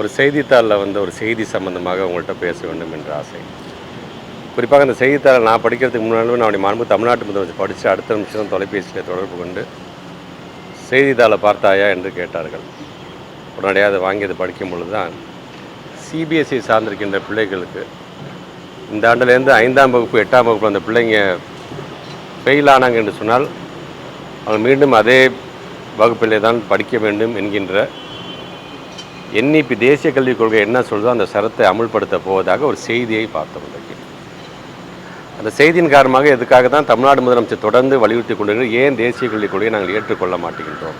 ஒரு செய்தித்தாளில் வந்து ஒரு செய்தி சம்பந்தமாக உங்கள்கிட்ட பேச வேண்டும் என்ற ஆசை. குறிப்பாக அந்த செய்தித்தாளை நான் படிக்கிறதுக்கு முன்னாடி நான் அப்படி மாண்பு தமிழ்நாட்டு முதலமைச்சர் படித்து அடுத்த நிமிஷம் தொலைபேசியில் தொடர்பு கொண்டு செய்தித்தாளை பார்த்தாயா என்று கேட்டார்கள். உடனடியாக அதை வாங்கி அதை படிக்கும் பொழுது தான் சிபிஎஸ்சி சார்ந்திருக்கின்ற பிள்ளைகளுக்கு இந்த ஆண்டுலேருந்து ஐந்தாம் வகுப்பு எட்டாம் வகுப்பு அந்த பிள்ளைங்க ஃபெயில் ஆனாங்க என்று சொன்னால் அவங்க மீண்டும் அதே வகுப்பிலே தான் படிக்க வேண்டும் என்கின்ற என்இபி தேசிய கல்விக் கொள்கை என்ன சொல்றதோ அந்த சரத்தை அமுல்படுத்த போவதாக ஒரு செய்தியை பார்த்தோம் இன்றைக்கு. அந்த செய்தியின் காரணமாக எதுக்காக தான் தமிழ்நாடு முதலமைச்சர் தொடர்ந்து வலியுறுத்தி கொண்டிருக்கிற ஏன் தேசிய கல்விக் கொள்கையை நாங்கள் ஏற்றுக்கொள்ள மாட்டேங்கின்றோம்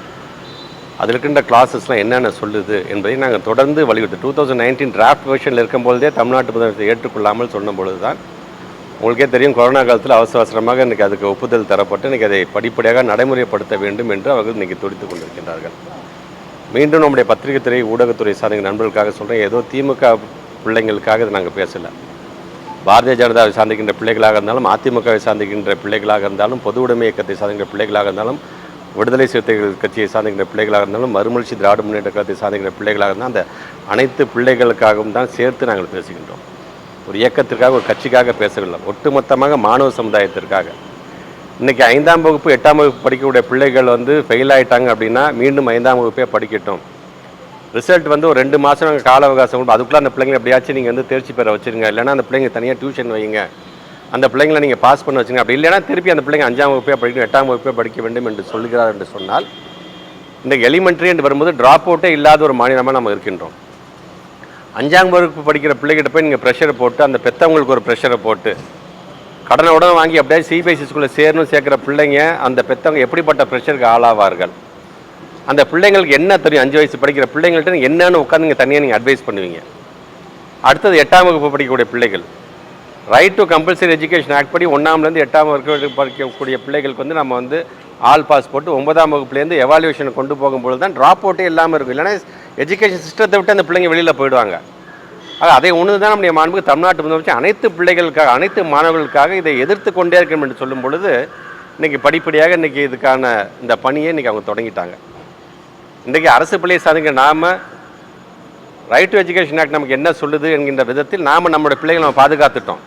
அதில் இருக்கின்ற கிளாஸஸ்லாம் என்னென்ன சொல்லுது என்பதை நாங்கள் தொடர்ந்து வலியுறுத்தி டூ தௌசண்ட் நைன்டீன் டிராஃப்ட் வெர்ஷனில் இருக்கும்போதே தமிழ்நாட்டு முதலமைச்சர் ஏற்றுக்கொள்ளாமல் சொன்னபொழுது தான் உங்களுக்கே தெரியும் கொரோனா காலத்தில் அவசர அவசரமாக இன்றைக்கி அதுக்கு ஒப்புதல் தரப்பட்டு இன்றைக்கி அதை படிப்படியாக நடைமுறைப்படுத்த வேண்டும் என்று அவர்கள் இன்றைக்கி துடித்து கொண்டிருக்கின்றார்கள். மீண்டும் நம்முடைய பத்திரிகைத்துறை ஊடகத்துறை சார்ந்த நண்பர்களுக்காக சொல்கிறேன் ஏதோ திமுக பிள்ளைங்களுக்காக இதை நாங்கள் பேசலை. பாரதிய ஜனதாவை சார்ந்திருக்கின்ற பிள்ளைகளாக இருந்தாலும் அதிமுகவை சார்ந்திருக்கின்ற பிள்ளைகளாக இருந்தாலும் பொது உடைமை இயக்கத்தை சார்ந்திருக்கிற பிள்ளைகளாக இருந்தாலும் விடுதலை சிறுத்தைகள் கட்சியை சார்ந்திருக்கிற பிள்ளைகளாக இருந்தாலும் மறுமலர்ச்சி திராவிட முன்னேற்ற கழகத்தை சார்ந்திருக்கிற பிள்ளைகளாக இருந்தால் அந்த அனைத்து பிள்ளைகளுக்காகவும் தான் சேர்த்து நாங்கள் பேசுகின்றோம். ஒரு இயக்கத்திற்காக ஒரு கட்சிக்காக பேசவில்லை. ஒட்டுமொத்தமாக மாணவ சமுதாயத்திற்காக. இன்றைக்கி ஐந்தாம் வகுப்பு எட்டாம் வகுப்பு படிக்கக்கூடிய பிள்ளைகள் வந்து ஃபெயில் ஆகிட்டாங்க அப்படின்னா மீண்டும் ஐந்தாம் வகுப்பே படிக்கட்டும். ரிசல்ட் வந்து ஒரு ரெண்டு மாதம் நாங்கள் கால அவகாசம் கொடுப்போம் அதுக்குள்ளே அந்த பிள்ளைங்க எப்படியாச்சும் நீங்கள் வந்து தேர்ச்சி பெற வச்சுருங்க. இல்லைன்னா அந்த பிள்ளைங்க தனியாக டியூஷன் வைங்க. அந்த பிள்ளைங்களை நீங்கள் பாஸ் பண்ண வச்சுங்க அப்படி இல்லைனா திருப்பி அந்த பிள்ளைங்க அஞ்சாம் வகுப்பே படிக்கணும் எட்டாம் வகுப்பே படிக்க வேண்டும் என்று சொல்கிறார் என்று சொன்னால் இந்த எலிமெண்ட்ரி என்று வரும்போது ட்ராப் அவுட்டே இல்லாத ஒரு மாநிலமாக நம்ம இருக்கின்றோம். அஞ்சாம் வகுப்பு படிக்கிற பிள்ளைகிட்ட போய் நீங்கள் ப்ரெஷரை போட்டு அந்த பெற்றவங்களுக்கு ஒரு ப்ரெஷரை போட்டு கடனை உடனே வாங்கி அப்படியே சிபிஎஸ்சி ஸ்கூலில் சேரணும் சேர்க்குற பிள்ளைங்க அந்த பெற்றவங்க எப்படிப்பட்ட ப்ரெஷருக்கு ஆளாவார்கள்? அந்த பிள்ளைங்களுக்கு என்ன தெரியும்? அஞ்சு வயசு படிக்கிற பிள்ளைங்கள்ட்ட என்னென்னு என்னன்னு உட்காந்து நீங்கள் தனியாக நீங்கள் அட்வைஸ் பண்ணுவீங்க. அடுத்தது எட்டாம் வகுப்பு படிக்கக்கூடிய பிள்ளைகள். Right to compulsory education act படி ஒன்றாம்லேருந்து எட்டாம் வகுப்பு படிக்கக்கூடிய பிள்ளைகளுக்கு வந்து நம்ம வந்து ஆல் பாஸ் போட்டு ஒன்பதாம் வகுப்புலேருந்து எவாலுவேஷனை கொண்டு போகும்பொழுது தான் ட்ராப் அவுட்டே இல்லாமல் இருக்கும். இல்லைன்னா எஜுகேஷன் சிஸ்டத்தை விட்டு அந்த பிள்ளைங்க வெளியில் போயிடுவாங்க. ஆக அதை ஒன்று தான் நம்முடைய மாண்புக்கு தமிழ்நாட்டு முதலமைச்சர் அனைத்து பிள்ளைகளுக்காக அனைத்து மாணவர்களுக்காக இதை எதிர்த்து கொண்டே இருக்கணும் என்று சொல்லும் பொழுது இன்றைக்கி படிப்படியாக இன்றைக்கி இதுக்கான இந்த பணியை இன்றைக்கி அவங்க தொடங்கிட்டாங்க. இன்றைக்கி அரசு பள்ளியை சார்ந்த நாம் ரைட் டு எஜுகேஷன் ஆக்ட் நமக்கு என்ன சொல்லுது என்கின்ற விதத்தில் நாம் நம்மளுடைய பிள்ளைகளை நம்ம பாதுகாத்துட்டோம்.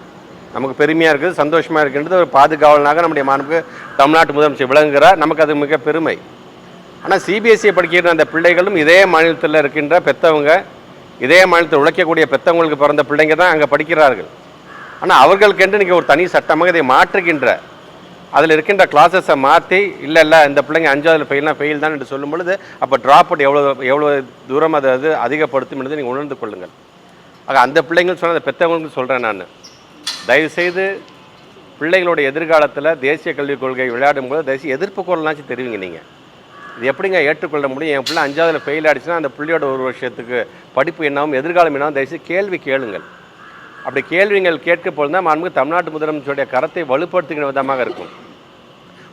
நமக்கு பெருமையாக இருக்குது சந்தோஷமாக இருக்கின்றது ஒரு பாதுகாவலனாக நம்முடைய மாண்புக்கு தமிழ்நாட்டு முதலமைச்சர் விளங்குகிறார். நமக்கு அது மிக பெருமை. ஆனால் சிபிஎஸ்சியை படிக்கிற அந்த பிள்ளைகளும் இதே மாநிலத்தில் இருக்கின்ற பெற்றவங்க இதே மாநிலத்தில் உழைக்கக்கூடிய பெற்றவங்களுக்கு பிறந்த பிள்ளைங்க தான் அங்கே படிக்கிறார்கள். ஆனால் அவர்களுக்கென்று இன்றைக்கி ஒரு தனி சட்டமாக இதை மாற்றுகின்ற அதில் இருக்கின்ற கிளாஸஸை மாற்றி இல்லை இல்லை இந்த பிள்ளைங்க அஞ்சாவது ஃபெயில்னா ஃபெயில் தான் என்று சொல்லும் பொழுது அப்போ ட்ராப் அவுட் எவ்வளோ எவ்வளோ தூரம் அதை அது அதிகப்படுத்தும் என்பதை நீங்கள் உணர்ந்து கொள்ளுங்கள். ஆக அந்த பிள்ளைங்கள் சொன்ன அந்த பெற்றவங்களுக்கு சொல்கிறேன் நான். தயவுசெய்து பிள்ளைகளுடைய எதிர்காலத்தில் தேசிய கல்விக் கொள்கை விளையாடும் போது தயவுசெய்து எதிர்ப்பு குரல்னாச்சும் தெரிவிங்க நீங்கள் இது எப்படிங்க ஏற்றுக்கொள்ள முடியும்? என் பிள்ளை அஞ்சாவதுல ஃபெயில் ஆகிடுச்சுன்னா அந்த பிள்ளையோட ஒரு வருஷத்துக்கு படிப்பு என்னாவும் எதிர்காலம் என்னாவும் தயவுசெய்து கேள்வி கேளுங்கள். அப்படி கேள்விகள் கேட்க போது தான் மாண்புமிகு தமிழ்நாட்டு முதலமைச்சருடைய கரத்தை வலுப்படுத்துகிற விதமாக இருக்கும்.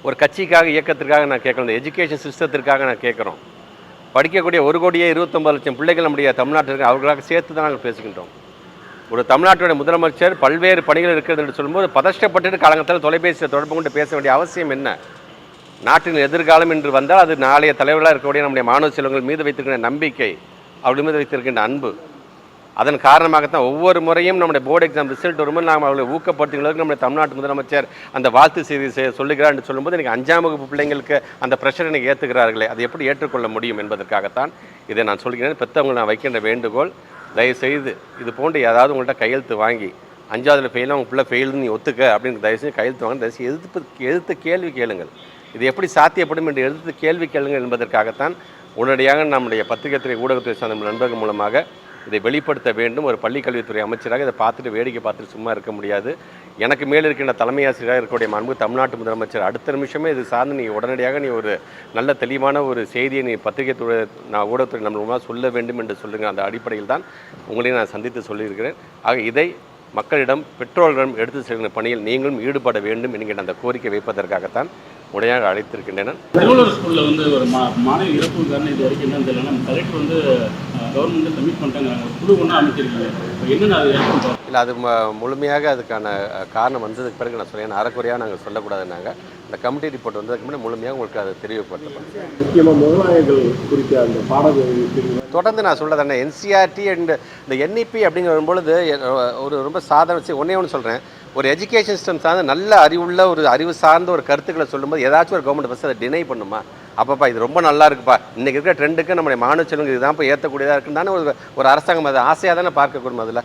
ஒரு கட்சிக்காக இயக்கத்திற்காக நான் கேட்கணும் இந்த எஜுகேஷன் சிஸ்டத்திற்காக நான் கேட்குறோம். படிக்கக்கூடிய ஒரு கோடியே இருபத்தொம்பது லட்சம் பிள்ளைகள் நம்முடைய தமிழ்நாட்டிற்கு அவர்களாக சேர்த்து தான் நாங்கள் பேசுகின்றோம். ஒரு தமிழ்நாட்டுடைய முதலமைச்சர் பல்வேறு பணிகள் இருக்கிறது என்று சொல்லும்போது பதஷ்டப்பட்டு காலங்கத்தில் தொலைபேசியில் தொடர்பு கொண்டு பேச வேண்டிய அவசியம் என்ன? நாட்டின் எதிர்காலம் என்று வந்தால் அது நாளைய தலைவர்களாக இருக்கக்கூடிய நம்முடைய மாணவ செல்வங்கள் மீது வைத்திருக்கின்ற நம்பிக்கை அவர்கள் மீது வைத்திருக்கின்ற அன்பு. அதன் காரணமாகத்தான் ஒவ்வொரு முறையும் நம்முடைய போர்டு எக்ஸாம் ரிசல்ட் வரும்போது நாம் அவர்களை ஊக்கப்படுத்துகிறதுக்கு நம்முடைய தமிழ்நாட்டு முதலமைச்சர் அந்த வாழ்த்து செய்தி சொல்லுகிறார் என்று சொல்லும்போது எனக்கு அஞ்சாம் வகுப்பு பிள்ளைங்களுக்கு அந்த ப்ரெஷரை எனக்கு ஏற்றுக்கிறார்களே அதை எப்படி ஏற்றுக்கொள்ள முடியும் என்பதற்காகத்தான் இதை நான் சொல்கிறேன். பெற்றவங்க நான் வைக்கின்ற வேண்டுகோள் தயவுசெய்து இது போன்று ஏதாவது உங்கள்கிட்ட கையெழுத்து வாங்கி அஞ்சாவதுல ஃபெயிலாக உங்கள் பிள்ளை ஃபெயில்னு நீ ஒத்துக்க அப்படின்னு தயவுசெய்து கையெழுத்து வாங்க. தயவுசெய்து எதிர்ப்பு எதிர்த்து கேள்வி கேளுங்கள். இது எப்படி சாத்தியப்படும் என்று எடுத்து கேள்வி கேளுங்கள் என்பதற்காகத்தான் உடனடியாக நம்முடைய பத்திரிகை துறை ஊடகத்துறை சார்ந்த நண்பர்கள் மூலமாக இதை வெளிப்படுத்த வேண்டும். ஒரு பள்ளிக்கல்வித்துறை அமைச்சராக இதை பார்த்துட்டு வேடிக்கை பார்த்துட்டு சும்மா இருக்க முடியாது. எனக்கு மேல் இருக்கின்ற தலைமை ஆசிரியராக இருக்கக்கூடிய மாண்பு தமிழ்நாட்டு முதலமைச்சர் அடுத்த நிமிஷமே இது சார்ந்து நீ உடனடியாக நீ ஒரு நல்ல தெளிவான ஒரு செய்தியை நீ பத்திரிகை துறை நான் ஊடகத்துறை நம்ம மூலமாக சொல்ல வேண்டும் என்று சொல்லுங்கள். அந்த அடிப்படையில் தான் உங்களையும் நான் சந்தித்து சொல்லியிருக்கிறேன். ஆக இதை மக்களிடம் பெற்றோர்களிடம் எடுத்து செல்கிற பணியில் நீங்களும் ஈடுபட வேண்டும் என்கிற அந்த கோரிக்கை வைப்பதற்காகத்தான் உடையாக அழைத்திருக்கின்றன. திருவள்ளூர் ஸ்கூலில் வந்து ஒரு மா மாணவி இறப்பு காரணம் இது வரைக்கும் என்னன்னு தெரியல. நம்ம கலெக்டர் வந்து அஹ், கவர்மெண்ட் சப்மிட் பண்ணிட்டாங்க. ஒரு குழு ஒன்றா அமைச்சிருக்கீங்க. இப்போ என்னென்ன அது? இல்லை அது ம- முழுமையாக அதுக்கான காரணம் வந்ததுக்கு பிறகு நான் சொல்லேன் அறக்குறையாக நாங்கள் சொல்லக்கூடாதுன்னாங்க. இந்த கமிட்டி ரிப்போர்ட் வந்ததுக்கு முன்னாடி முழுமையாக உங்களுக்கு அதை தெரிவிப்படுத்தப்படும் முக்கியமாக முதலாளிகள் குறித்த அந்த பாடல் பிரிவு தொடர்ந்து நான் சொல்றது என்ன? என்சிஆர்டி அண்ட் இந்த என்இபி அப்படிங்கிற வரும்பொழுது எ- ஒரு ரொம்ப சாதாரண விஷயம். ஒன்றே ஒன்று சொல்கிறேன் ஒரு எஜுகேஷன் சிஸ்டம் சார்ந்த நல்ல அறிவுள்ள ஒரு அறிவு சார்ந்த ஒரு கருத்துக்களை சொல்லும்போது ஏதாச்சும் ஒரு கவர்மெண்ட் பஸ் அதை டினை பண்ணுமா? அப்பப்பா இது ரொம்ப நல்லா இருக்குப்பா. இன்றைக்கி இருக்கிற ட்ரெண்டுக்கு நம்முடைய மாணவ செல்வங்க இதுதான் இப்போ ஏற்றக்கூடியதாக இருக்குன்னு தானே ஒரு ஒரு அரசாங்கம் அதை ஆசையாக தானே பார்க்கக்கூடும் அதில்.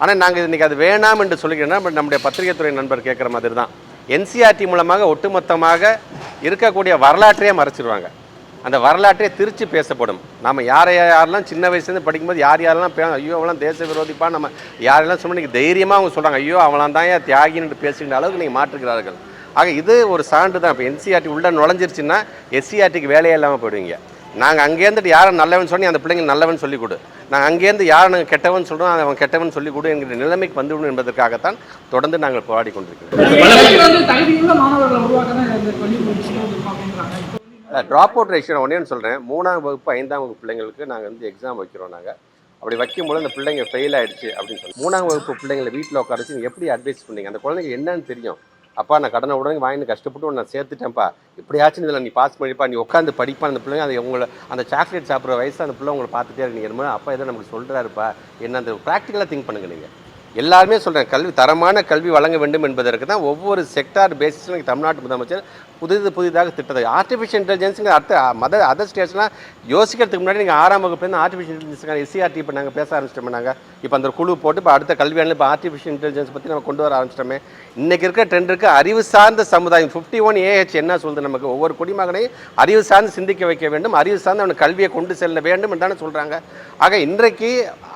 ஆனால் நாங்கள் இன்றைக்கி அது வேணாம் என்று சொல்லிக்கிறோன்னா நம்முடைய பத்திரிகை துறை நண்பர் கேட்குற மாதிரி தான் என்சிஆர்டி மூலமாக ஒட்டுமொத்தமாக இருக்கக்கூடிய வரலாற்றையே மறைச்சிடுவாங்க அந்த வரலாற்றே திருச்சி பேசப்படும். நம்ம யாரை யாரெல்லாம் சின்ன வயசுலேருந்து படிக்கும்போது யார் யாரெல்லாம் பே ஐயோ அவெல்லாம் தேச விரோதிப்பா நம்ம யாரெல்லாம் சொன்னால் நீங்கள் தைரியமாக அவங்க சொல்கிறாங்க ஐயோ அவெல்லாம் தான் ஏன் தியாகின்னு பேசுகிற அளவுக்கு நீங்கள் மாற்றுகிறார்கள் ஆக இது ஒரு சான்று தான். இப்போ என்சிஆர்டி உள்ளே நுழைஞ்சிருச்சுன்னா எஸ்சிஆர்டிக்கு வேலையே இல்லாமல் போயிடுவீங்க. நாங்கள் அங்கேருந்துட்டு யாரை நல்லவன் சொன்னி அந்த பிள்ளைங்க நல்லவன் சொல்லிக் கொடு. நாங்கள் அங்கேருந்து யாரை நாங்கள் கெட்டவன் சொல்கிறோம் அவன் கெட்டவன் சொல்லிக் கொடு என்கிற நிலைமைக்கு வந்துவிடும் என்பதற்காகத்தான் தொடர்ந்து நாங்கள் போராடி கொண்டிருக்கிறோம். ட்ராப் அவுட் ரேஷியோ ஒன்றே சொல்கிறேன் மூணாம் வகுப்பு ஐந்தாம் வகுப்பு பிள்ளைங்களுக்கு நாங்கள் வந்து எக்ஸாம் வைக்கிறோம் நாங்கள் அப்படி வைக்கும்போது அந்த பிள்ளைங்க ஃபெயில் ஆகிடுச்சு அப்படின்னு சொல்லி மூணாம் வகுப்பு பிள்ளைங்களை வீட்டில் உட்காரச்சு எப்படி அட்வைஸ் பண்ணீங்க? அந்த குழந்தைங்க என்னன்னு தெரியும். அப்பா நான் கடனை உடனே வாங்கி கஷ்டப்பட்டு நான் சேர்த்துட்டேன்ப்பா. இப்படியாச்சும் இதில் நீ பாஸ் பண்ணிப்பா. நீ உட்காந்து படிப்பா அந்த பிள்ளைங்க. அது உங்களை அந்த சாக்லேட் சாப்பிட்ற வயசு அந்த பிள்ளை உங்களை பார்த்துட்டே இருக்கு. நீங்கள் அப்பா எதை நமக்கு சொல்கிறாருப்பா என்ன அந்த ப்ராக்டிக்கலாக திங்க் பண்ணுங்க நீங்கள் எல்லாருமே சொல்கிறேன் கல்வி தரமான கல்வி வழங்க வேண்டும் என்பதற்கு தான் ஒவ்வொரு செக்டார் பேசிஸில் தமிழ்நாட்டு முதலமைச்சர் புதிது புதிதாக திட்டத்தை. ஆர்டிஃபிஷியல் இன்டெலிஜென்ஸுங்க அடுத்த மத அதர் ஸ்டேட்ஸ்லாம் யோசிக்கிறதுக்கு முன்னாடி நீங்கள் ஆறாம் வகுப்புலேருந்து ஆர்டிஃபிஷியல் இன்டெலிஜென்ஸுக்கான எஸ்சிஆர்டி இப்போ நாங்கள் பேச ஆரம்பிச்சிட்டோம் நாங்கள் இப்போ அந்த குழு போட்டு இப்போ அடுத்த கல்வியாண்டில் இப்போ ஆர்டிஃபிஷியல் இன்டெலிஜென்ஸ் பற்றி நம்ம கொண்டு வர ஆரம்பிச்சிட்டோமே. இன்றைக்கி இருக்கிற ட்ரெண்டுக்கு அறிவு சார்ந்த சமுதாயம். ஃபிஃப்டி ஒன் ஏஹெச் என்ன சொல்லுது நமக்கு? ஒவ்வொரு குடிமகனையும் அறிவு சார்ந்து சிந்திக்க வைக்க வேண்டும். அறிவு சார்ந்து அவனுக்கு கல்வியை கொண்டு செல்ல வேண்டும் என்றான சொல்கிறாங்க ஆக இன்றைக்கு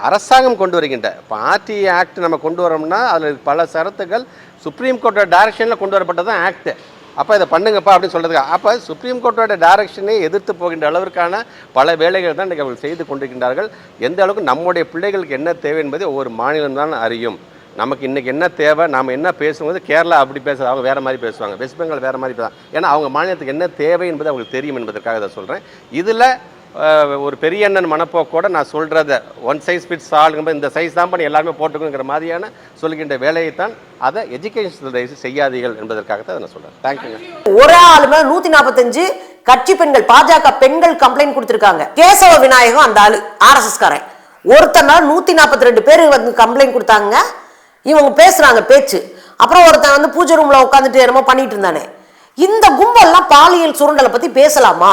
அரசாங்கம் கொண்டு வருகின்ற இப்போ ஆர்டி ஆக்ட் நம்ம கொண்டு வரோம்னா அதில் பல சரத்துகள் சுப்ரீம் கோர்ட்டோட டைரக்ஷனில் கொண்டு வரப்பட்டது தான் ஆக்ட் அப்போ இதை பண்ணுங்கப்பா அப்படின்னு சொல்கிறதுக்கு அப்போ சுப்ரீம் கோர்ட்டோட டைரக்ஷனை எதிர்த்து போகின்ற அளவிற்கான பல வேலைகள் தான் இன்றைக்கு அவர்கள் செய்து கொண்டிருக்கின்றார்கள். எந்த அளவுக்கு நம்முடைய பிள்ளைகளுக்கு என்ன தேவை என்பதை ஒவ்வொரு மாநிலம் தான் அறியும். நமக்கு இன்றைக்கி என்ன தேவை நாம் என்ன பேசும்போது கேரளா அப்படி பேசுறது அவங்க வேறு மாதிரி பேசுவாங்க. வெஸ்ட் பெங்கால் வேறு மாதிரி பேசுவாங்க. ஏன்னா அவங்க மாநிலத்துக்கு என்ன தேவை என்பது அவங்களுக்கு தெரியும் என்பதற்காக இதை சொல்கிறேன் இதில் ஒரு பெரிய அண்ணன் மனப்போக்கோட நான் சொல்கிறத ஒன் சைஸ் ஃபிட்ஸ் ஆளுங்க இந்த சைஸ் தான் பண்ணி எல்லாருமே போட்டுக்கணுங்கிற மாதிரியான சொல்கின்ற வேலையைத்தான் அதை எஜுகேஷன் செய்யாதீர்கள் என்பதற்காகத்தான் அதை நான் சொல்கிறேன் தேங்க்யூங்க ஒரு ஆளுமே நூற்றி நாற்பத்தஞ்சு கட்சி பெண்கள் பாஜக பெண்கள் கம்ப்ளைண்ட் கொடுத்துருக்காங்க. கேசவ விநாயகம் அந்த ஆளு ஆர்எஸ்எஸ் காரன். நூற்றி நாற்பத்தி ரெண்டு பேர் வந்து கம்ப்ளைண்ட் கொடுத்தாங்க. இவங்க பேசுகிறாங்க பேச்சு. அப்புறம் ஒருத்தன் வந்து பூஜை ரூமில் உட்காந்துட்டு என்னமோ பண்ணிட்டு இருந்தானே. இந்த கும்பல்லாம் பாலியல் சுரண்டலை பற்றி பேசலாமா?